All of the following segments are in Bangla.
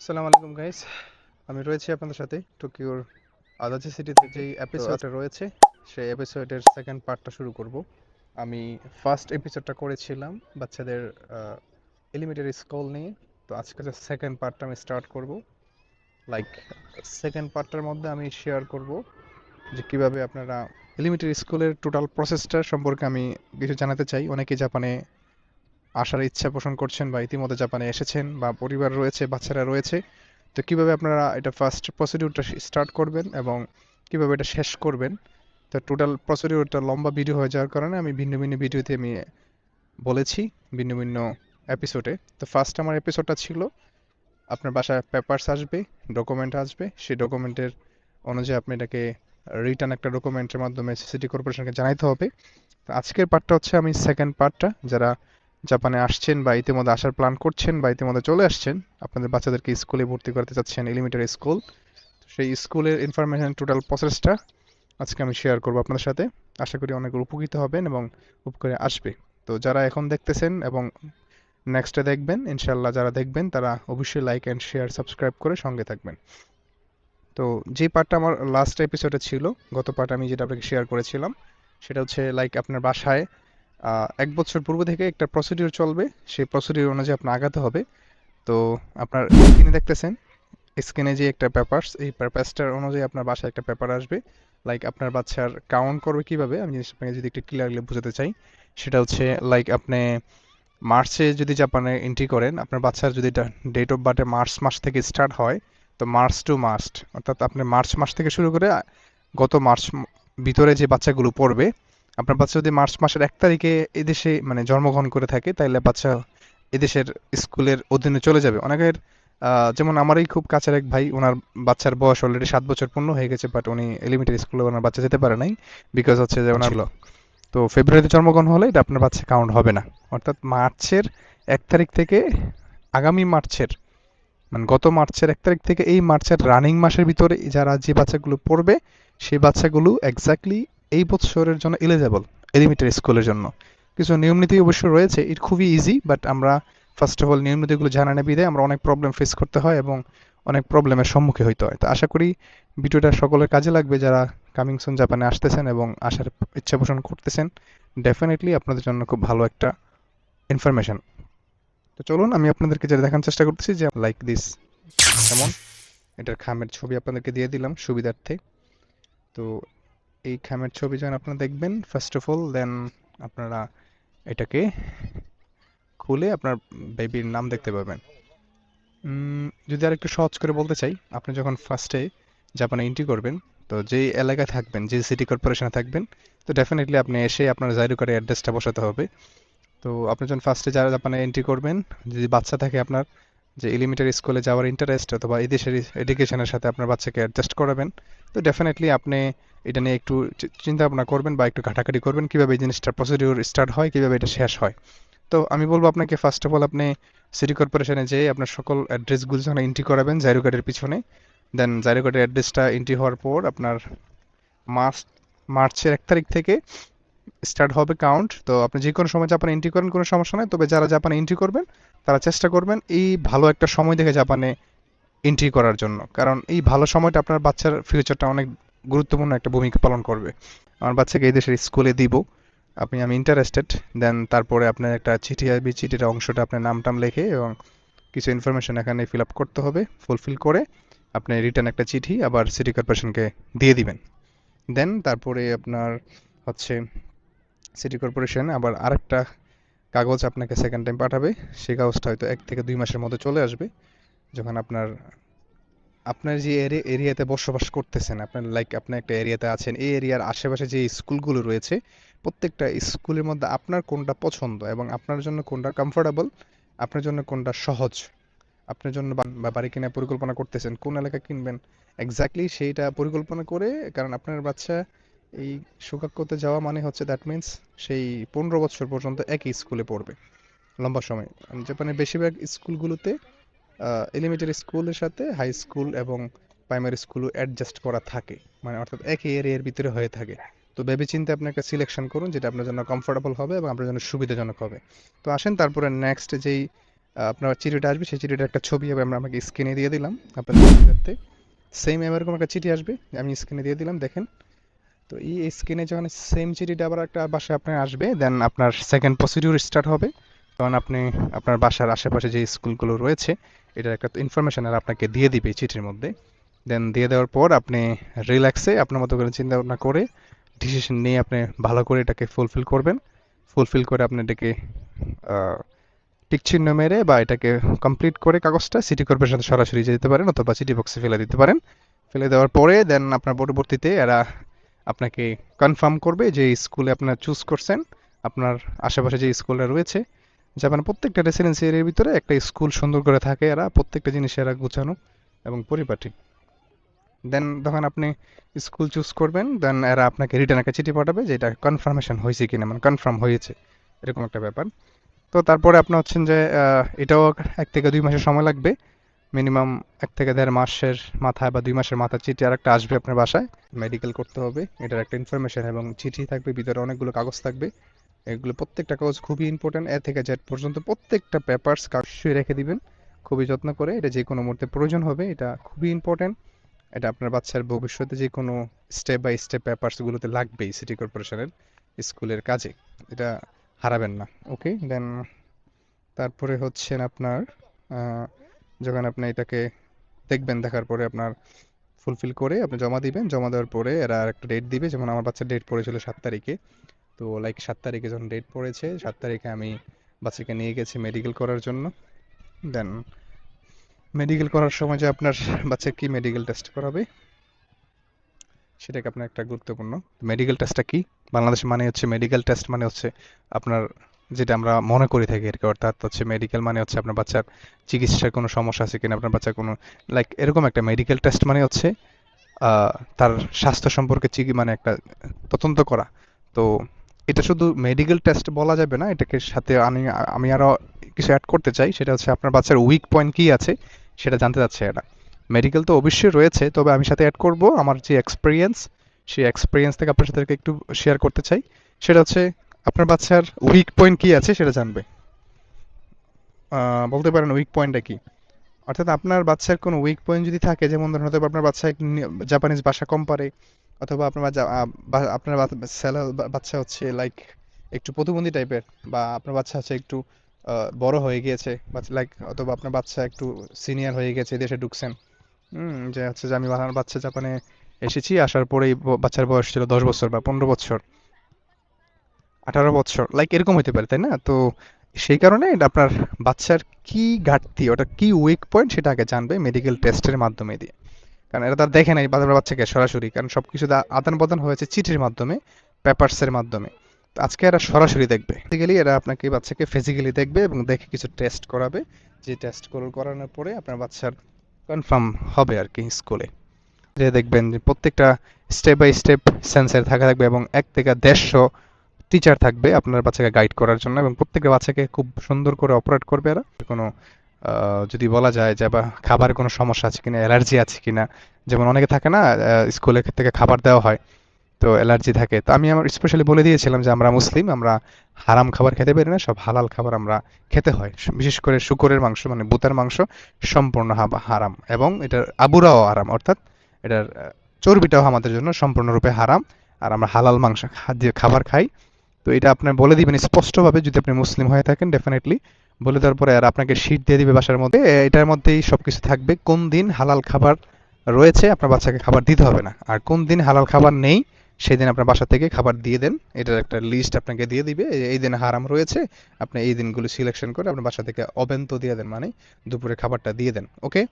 আসসালামু আলাইকুম গাইস আমি রয়েছি আপনাদের সাথে টোকিওর আদাচি সিটিতে যেই এপিসোডটা রয়েছে সেই এপিসোডের সেকেন্ড পার্টটা শুরু করব। আমি ফার্স্ট এপিসোডটা করেছিলাম বাচ্চাদের এলিমেন্টারি স্কুল নিয়ে। তো আজকে যে সেকেন্ড পার্টটা আমি স্টার্ট করব। লাইক সেকেন্ড পার্টটার মধ্যে আমি শেয়ার করব যে কীভাবে আপনারা এলিমেন্টারি স্কুলের টোটাল প্রসেসটা সম্পর্কে আমি কিছু জানাতে চাই। অনেকে জাপানে আসার ইচ্ছা পোষণ করছেন বা ইতিমধ্যে জাপানে এসেছেন বা পরিবার রয়েছে, বাচ্চারা রয়েছে, তো কীভাবে আপনারা এটা ফার্স্ট প্রসিডিউরটা স্টার্ট করবেন এবং কীভাবে এটা শেষ করবেন? তো টোটাল প্রসিডিউরটা লম্বা ভিডিও হয়ে যাওয়ার কারণে আমি ভিন্ন ভিন্ন ভিডিওতে আমি বলেছি ভিন্ন ভিন্ন এপিসোডে তো ফার্স্ট আমার এপিসোডটা ছিল, আপনার বাসায় পেপারস আসবে ডকুমেন্ট আসবে, সেই ডকুমেন্টের অনুযায়ী আপনি এটাকে রিটার্ন একটা ডকুমেন্টের মাধ্যমে সিটি কর্পোরেশনকে জানাইতে হবে। আজকের পার্টটা হচ্ছে আমি সেকেন্ড পার্টটা যারা জাপানে আসছেন বা ইতিমধ্যে আসার প্ল্যান করছেন বা ইতিমধ্যে চলে আসছেন, আপনাদের বাচ্চাদেরকে স্কুলে ভর্তি করতে চাচ্ছেন এলিমেন্টারি স্কুল সেই স্কুলের ইনফরমেশন টোটাল প্রসেসটা আজকে আমি শেয়ার করব আপনাদের সাথে। আশা করি অনেক উপকৃত হবেন এবং উপকারে আসবে। তো যারা এখন দেখতেছেন এবং নেক্সটে দেখবেন ইনশাল্লাহ যারা দেখবেন, তারা অবশ্যই লাইক অ্যান্ড শেয়ার সাবস্ক্রাইব করে সঙ্গে থাকবেন। তো যে পার্টটা আমার লাস্ট এপিসোডে ছিল, গত পার্ট আমি যেটা আপনাকে শেয়ার করেছিলাম, সেটা হচ্ছে লাইক আপনার বাসায় এক বছর পূর্ব থেকে একটা প্রসিডিউর চলবে। সেই প্রসিডিউর অনুযায়ী আপনার আগাতে হবে। তো আপনার স্ক্রিনে দেখতেছেন স্ক্রিনে যে একটা পেপারস এই পেপারসটার অনুযায়ী আপনার বাসায় একটা পেপার আসবে। লাইক আপনার বাচ্চার কাউন্ট করবে কীভাবে? আমি আপনাকে যদি একটু ক্লিয়ারলি বোঝাতে চাই, সেটা হচ্ছে লাইক আপনি মার্চে যদি জাপানে এন্ট্রি করেন, আপনার বাচ্চার যদি ডেট অফ বার্থে মার্চ মাস থেকে স্টার্ট হয়, তো মার্চ টু মার্চ, অর্থাৎ আপনি মার্চ মাস থেকে শুরু করে, গত মার্চ ভিতরে যে বাচ্চাগুলো পড়বে আপনার বাচ্চা যদি মার্চ মাসের এক তারিখে এদেশে মানে জন্মগ্রহণ করে থাকে তাহলে বাচ্চা এদেশের স্কুলের অধীনে চলে যাবে। অনেকের যেমন আমারই খুব কাছের এক ভাই ওনার বাচ্চার বয়স অলরেডি সাত বছর পূর্ণ হয়ে গেছে বাট উনি এলিমেন্টারি স্কুলে ওনার বাচ্চা যেতে পারে নাই বিকজ হচ্ছে যে ওনার তো ফেব্রুয়ারিতে জন্মগ্রহণ হলে এটা আপনার বাচ্চা কাউন্ট হবে না। অর্থাৎ মার্চের এক তারিখ থেকে আগামী মার্চের মানে গত মার্চের এক তারিখ থেকে এই মার্চের রানিং মাসের ভিতরে যারা যে বাচ্চাগুলো পড়বে সেই বাচ্চাগুলো এক্স্যাক্টলি এই বছরের জন্য এলিজেবল এলিমেন্টারি স্কুলের জন্য। কিছু নিয়ম নীতি অবশ্য রয়েছে এটা খুবই ইজি বাট আমরা ফার্স্ট অফ অল নিয়ম নীতিগুলো জানা না বিধায় আমরা অনেক প্রবলেম ফেস করতে হয় এবং অনেক প্রবলেমের সম্মুখীন হইতে হয়। তো আশা করি ভিডিওটা সকলের কাজে লাগবে যারা কামিং সুন জাপানে আসতেছেন এবং আসার ইচ্ছা পোষণ করতেছেন। ডেফিনেটলি আপনাদের জন্য খুব ভালো একটা ইনফরমেশন তো চলুন, আমি আপনাদেরকে যেটা দেখার চেষ্টা করতেছি যে লাইক দিস যেমন, এটার খামের ছবি আপনাদেরকে দিয়ে দিলাম সুবিধার্থে। তো এই খামের ছবি যখন আপনারা দেখবেন ফার্স্ট অফ অল দেন আপনারা এটাকে খুলে আপনার বেবির নাম দেখতে পাবেন। যদি আর একটু সহজ করে বলতে চাই, আপনি যখন ফার্স্টে জাপানে এন্ট্রি করবেন, তো যেই এলাকায় থাকবেন যে সিটি কর্পোরেশনে থাকবেন, তো ডেফিনেটলি আপনি এসে আপনার জাইরো কার্ডে অ্যাড্রেসটা বসাতে হবে। তো আপনি যখন ফার্স্টে যারা জাপানে এন্ট্রি করবেন, যদি বাচ্চা থাকে আপনার যে এলিমেন্টারি স্কুলে যাওয়ার ইন্টারেস্ট অথবা এই দেশের এডুকেশনের সাথে আপনার বাচ্চাকে অ্যাডজাস্ট করাবেন, তো ডেফিনেটলি আপনি এটা নিয়ে একটু চিন্তা ভাবনা করবেন বা একটু ঘাটাঘাটি করবেন কীভাবে এই জিনিসটা প্রসিডিউর স্টার্ট হয়, কীভাবে এটা শেষ হয়। তো আমি বলব আপনাকে ফার্স্ট অফ অল আপনি সিটি কর্পোরেশনে যেয়ে আপনার সকল অ্যাড্রেসগুলো যখন এন্ট্রি করাবেন জাইরো কার্ডের পিছনে দেন জাইরো কার্ডের অ্যাড্রেসটা এন্ট্রি হওয়ার পর আপনার মার্চ মার্চের এক তারিখ থেকে স্টার্ট হবে কাউন্ট তো আপনি যে কোনো সময় জাপানে এন্ট্রি করেন, কোনো সমস্যা নাই। তবে যারা জাপানে এন্ট্রি করবেন, তারা চেষ্টা করবেন এই ভালো একটা সময় দেখে জাপানে এন্ট্রি করার জন্য। কারণ এই ভালো সময়টা আপনার বাচ্চার ফিউচারটা অনেক গুরুত্বপূর্ণ একটা ভূমিকা পালন করবে। আমার বাচ্চাকে এই দেশের স্কুলে দিব। আপনি, আমি ইন্টারেস্টেড দেন তারপরে আপনার একটা চিঠি আসবে, চিঠির অংশটা আপনার নাম টাম লেখে এবং কিছু ইনফরমেশন এখানে ফিল আপ করতে হবে ফুলফিল করে আপনি রিটার্ন একটা চিঠি আবার সিটি কর্পোরেশনকে দিয়ে দিবেন। দেন তারপরে আপনার হচ্ছে সিটি কর্পোরেশন আবার আরেকটা কাগজ আপনাকে সেকেন্ড টাইম পাঠাবে। সেই কাগজটা হয়তো এক থেকে দুই মাসের মধ্যে চলে আসবে। যখন আপনার আপনার যে এরিয়াতে বসবাস করতেছেন, আপনার লাইক আপনি একটা এরিয়াতে আছেন, এই এরিয়ার আশেপাশে যে স্কুলগুলো রয়েছে, প্রত্যেকটা স্কুলের মধ্যে আপনার কোনটা পছন্দ এবং আপনার জন্য কোনটা কমফোর্টেবল আপনার জন্য কোনটা সহজ, আপনার জন্য বাড়ি কেনার পরিকল্পনা করতেছেন, কোন এলাকা কিনবেন এক্স্যাক্টলি সেইটা পরিকল্পনা করে, কারণ আপনার বাচ্চা এই শোকাক্যতে যাওয়া মানে হচ্ছে দ্যাট মিন্স সেই পনেরো বছর পর্যন্ত একই স্কুলে পড়বে। লম্বা সময়। জাপানের বেশিরভাগ স্কুলগুলোতে এলিমেন্টারি স্কুলের সাথে হাই স্কুল এবং প্রাইমারি স্কুলও অ্যাডজাস্ট করা থাকে। মানে অর্থাৎ একই এরিয়ার ভিতরে হয়ে থাকে। তো ভেবে চিন্তে আপনি একটা সিলেকশন করুন যেটা আপনার জন্য কমফোর্টেবল হবে এবং আপনার জন্য সুবিধাজনক হবে। তো আসেন তারপরে নেক্সট যেই আপনার চিঠিটা আসবে, সেই চিঠিটার একটা ছবি হবে আমরা আমাকে স্ক্রিনে দিয়ে দিলাম। সুবিধার্থে সেম এরকম একটা চিঠি আসবে, আমি স্ক্রিনে দিয়ে দিলাম। দেখেন তো এই স্ক্রিনে যখন সেম চিঠিটা আবার একটা বাসায় আপনার আসবে দেন আপনার সেকেন্ড প্রসিডিউর স্টার্ট হবে। তখন আপনি আপনার বাসার আশেপাশে যে স্কুলগুলো রয়েছে, এটার একটা ইনফরমেশন আর আপনাকে দিয়ে দিবে চিঠির মধ্যে। দেন দিয়ে দেওয়ার পর আপনি রিল্যাক্সে আপনার মতো করে চিন্তা ভাবনা করে ডিসিশন নিয়ে আপনি ভালো করে এটাকে ফুলফিল করবেন। ফুলফিল করে আপনি এটাকে টিক চিহ্ন মেরে বা এটাকে কমপ্লিট করে কাগজটা সিটি কর্পোরেশন সরাসরি যেতে পারেন অথবা সিটি বক্সে ফেলে দিতে পারেন। ফেলে দেওয়ার পরে দেন আপনার পরবর্তীতে এরা আপনাকে কনফার্ম করবে যে স্কুলে আপনার চুজ করছেন। আপনার আশেপাশে যে স্কুলটা রয়েছে, যেমন প্রত্যেকটা রেসিডেন্সি এরিয়ার ভিতরে একটা স্কুল সুন্দর করে থাকে এরা, প্রত্যেকটা জিনিস এরা গুছানো এবং পরিপাটি। দেন তখন আপনি স্কুল চুজ করবেন দেন এরা আপনাকে রিটার্ন একটা চিঠি পাঠাবে যে এটা কনফার্মেশন হয়েছে কিনা মানে কনফার্ম হয়েছে, এরকম একটা ব্যাপার। তো তারপরে আপনি হচ্ছেন যে এটাও এক থেকে দুই মাসের সময় লাগবে। মিনিমাম এক থেকে দেড় মাসের মাথায় বা দুই মাসের মাথায় চিঠি আর একটা আসবে আপনার বাসায়। মেডিকেল করতে হবে, এটার একটা ইনফরমেশন এবং চিঠি থাকবে, ভিতরে অনেকগুলো কাগজ থাকবে। এগুলো প্রত্যেকটা কাগজ খুবই ইম্পর্টেন্ট এ থেকে জেড পর্যন্ত প্রত্যেকটা পেপারস কাগজই রেখে দিবেন। খুবই যত্ন করে, এটা যে কোনো মুহূর্তে প্রয়োজন হবে, এটা খুবই ইম্পর্টেন্ট এটা আপনার বাচ্চার ভবিষ্যতে যে কোনো স্টেপ বাই স্টেপ পেপারসগুলোতে লাগবেই সিটি কর্পোরেশনের স্কুলের কাজে। এটা হারাবেন না ওকে দেন তারপরে হচ্ছেন আপনার যখন আপনি এটাকে দেখবেন, দেখার পরে আপনার ফুলফিল করে আপনি জমা দিবেন। জমা দেওয়ার পরে এরা একটা ডেট দিবে। যেমন আমার বাচ্চার ডেট পড়েছিল সাত তারিখে। তো লাইক সাত তারিখে যখন ডেট পড়েছে, সাত তারিখে আমি বাচ্চাকে নিয়ে গেছি মেডিকেল করার জন্য। দেন মেডিকেল করার সময় যে আপনার বাচ্চার কি মেডিকেল টেস্ট করাবে, সেটাকে আপনার একটা গুরুত্বপূর্ণ। মেডিকেল টেস্টটা কি? বাংলাদেশ মানে হচ্ছে মেডিকেল টেস্ট মানে হচ্ছে আপনার যেটা আমরা মনে করি থাকি আর কি, অর্থাৎ হচ্ছে মেডিকেল মানে হচ্ছে আপনার বাচ্চার চিকিৎসার কোনো সমস্যা আছে কিনা, আপনার বাচ্চার কোনো লাইক এরকম একটা মেডিকেল টেস্ট মানে হচ্ছে তার স্বাস্থ্য সম্পর্কে চিকি মানে একটা তদন্ত করা। তো এটা শুধু মেডিকেল টেস্ট বলা যাবে না, এটাকে সাথে আমি আমি আরও কিছু অ্যাড করতে চাই, সেটা হচ্ছে আপনার বাচ্চার উইক পয়েন্ট কি আছে, সেটা জানতে চাচ্ছে এটা। মেডিকেল তো অবশ্যই রয়েছে, তবে আমি সাথে অ্যাড করব আমার যে এক্সপিরিয়েন্স সেই এক্সপিরিয়েন্স থেকে আপনার সাথে একটু শেয়ার করতে চাই। সেটা হচ্ছে আপনার বাচ্চার উইক পয়েন্ট কি আছে সেটা জানবে। বলতে পারেন উইক পয়েন্টটা কি? অর্থাৎ আপনার বাচ্চার কোনো উইক পয়েন্ট যদি থাকে, যেমন ধরুন হয়তো আপনার বাচ্চা জাপানিজ ভাষা কম পারে, অথবা আপনার আপনার বাচ্চা হচ্ছে লাইক একটু প্রতিবন্ধী টাইপের বা আপনার বাচ্চা হচ্ছে একটু বড় হয়ে গিয়েছে লাইক অথবা আপনার বাচ্চা একটু সিনিয়র হয়ে গেছে দেশে ঢুকছেন। যে হচ্ছে যে আমি আমার বাচ্চা জাপানে এসেছি, আসার পরেই বাচ্চার বয়স ছিল দশ বছর বা পনেরো বছর। আঠারো বছর লাইক এরকম হতে পারে, তাই না? তো সেই কারণে এটা আপনার বাচ্চার কি ঘাটতি, ওটা কি উইক পয়েন্ট সেটা আগে জানবে মেডিকেল টেস্টের মাধ্যমে দিয়ে। কারণ এরা তার দেখে নাই বাচ্চার বাচ্চাকে সরাসরি, কারণ সবকিছু আদান প্রদান হয়েছে চিঠির মাধ্যমে পেপারসের মাধ্যমে। আজকে এরা সরাসরি দেখবে। ফিজিক্যালি এরা আপনাকে বাচ্চাকে ফিজিক্যালি দেখবে এবং দেখে কিছু টেস্ট করাবে। যে টেস্ট করানোর পরে আপনার বাচ্চার কনফার্ম হবে আর কি স্কুলে যে দেখবেন যে প্রত্যেকটা স্টেপ বাই স্টেপ সেন্সার থাকা থাকবে এবং এক থেকে দেড়শো টিচার থাকবে আপনার বাচ্চাকে গাইড করার জন্য এবং প্রত্যেকটা বাচ্চাকে খুব সুন্দর করে অপারেট করবে এরা। কোনো যদি বলা যায় যে, বা খাবারের কোনো সমস্যা আছে কিনা অ্যালার্জি আছে কিনা, যেমন অনেকে থাকে না স্কুলে থেকে খাবার দেওয়া হয়, তো অ্যালার্জি থাকে। তো আমি আমার স্পেশালি বলে দিয়েছিলাম যে, আমরা মুসলিম, আমরা হারাম খাবার খেতে পারি না, সব হালাল খাবার আমরা খেতে হয়। বিশেষ করে শুকরের মাংস মানে বুতার মাংস সম্পূর্ণ হারাম এবং এটার আবুরাও হারাম, অর্থাৎ এটার চর্বিটাও আমাদের জন্য সম্পূর্ণরূপে হারাম। আর আমরা হালাল মাংস খাবার খাই। তো এটা আপনার বলে দিবেন স্পষ্টভাবে যদি আপনি মুসলিম হয়ে থাকেন ডেফিনেটলি বলে দেওয়ার পরে আর আপনাকে শীট দিয়ে দিবে বাসার মধ্যে এটার মধ্যেই সবকিছু থাকবে। কোন দিন হালাল খাবার রয়েছে, আপনার বাচ্চাকে খাবার দিতে হবে না। আর কোন দিন হালাল খাবার নেই সেই দিন আপনার বাসা থেকে খাবার দিয়ে দেন। এটার একটা লিস্ট আপনাকে দিয়ে দিবে এই দিন হারাম রয়েছে, আপনি এই দিনগুলো সিলেকশন করে আপনার বাসা থেকে অবেন্ত দিয়ে দেন মানে দুপুরে খাবারটা দিয়ে দেন ওকে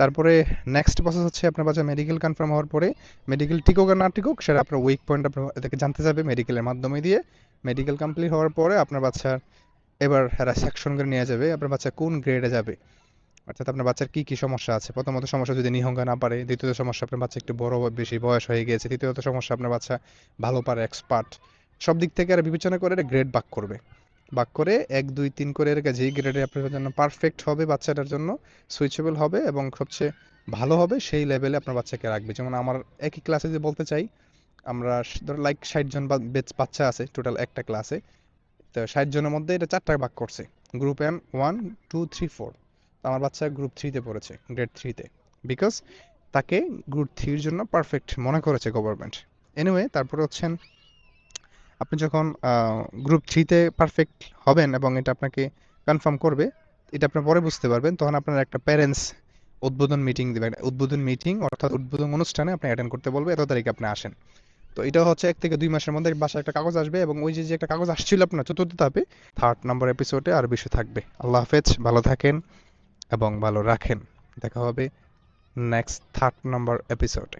তারপরে নেক্সট প্রসেস হচ্ছে আপনার বাচ্চা মেডিকেল কনফার্ম হওয়ার পরে মেডিকেল টিকুক আর না টিকুক সেটা আপনার উইক পয়েন্ট আপনার জানতে যাবে মেডিকেলের মাধ্যমে দিয়ে। মেডিকেল কমপ্লিট হওয়ার পরে আপনার বাচ্চার এবার এরা সেকশন করে নিয়ে যাবে, আপনার বাচ্চা কোন গ্রেডে যাবে। অর্থাৎ আপনার বাচ্চার কী কী সমস্যা আছে? প্রথমত সমস্যা যদি নিহঙ্গা না পারে, দ্বিতীয়ত সমস্যা আপনার বাচ্চা একটু বড়, বেশি বয়স হয়ে গিয়েছে, তৃতীয়ত সমস্যা আপনার বাচ্চা ভালো পারে এক্সপার্ট সব দিক থেকে আর বিবেচনা করে এটা গ্রেড বাক করবে। বাক করে এক, দুই, তিন করে এরকম যেই গ্রেডে আপনার জন্য পারফেক্ট হবে বাচ্চাটার জন্য সুইচেবল হবে এবং সবচেয়ে ভালো হবে সেই লেভেলে আপনার বাচ্চাকে রাখবে। যেমন আমার একই ক্লাসে যে বলতে চাই, আমরা ধর লাইক ষাট জন বেচ- বাচ্চা আছে টোটাল একটা ক্লাসে তো ষাট জনের মধ্যে এটা চারটা ভাগ করছে। Group N one two three four আমার বাচ্চা গ্রুপ থ্রিতে পড়েছে গ্রেড থ্রিতে বিকজ তাকে গ্রুপ থ্রির জন্য পারফেক্ট মনে করেছে গভর্নমেন্ট এনিওয়ে তারপরে হচ্ছেন আপনি যখন গ্রুপ থ্রিতে পারফেক্ট হবেন এবং এটা আপনাকে কনফার্ম করবে, এটা আপনি পরে বুঝতে পারবেন, তখন আপনার একটা প্যারেন্টস উদ্বোধন মিটিং দেবেন উদ্বোধন মিটিং অর্থাৎ উদ্বোধন অনুষ্ঠানে আপনি অ্যাটেন্ড করতে বলবে, এত তারিখে আপনি আসেন। তো এটা হচ্ছে এক থেকে দুই মাসের মধ্যে বাসায় একটা কাগজ আসবে এবং ওই যে যে একটা কাগজ আসছিল আপনার চতুর্থ ধাপে থার্ড নাম্বার এপিসোডে আর বিষয় থাকবে। আল্লাহ হাফেজ, ভালো থাকেন এবং ভালো রাখেন। দেখা হবে নেক্সট থার্ড নাম্বার এপিসোডে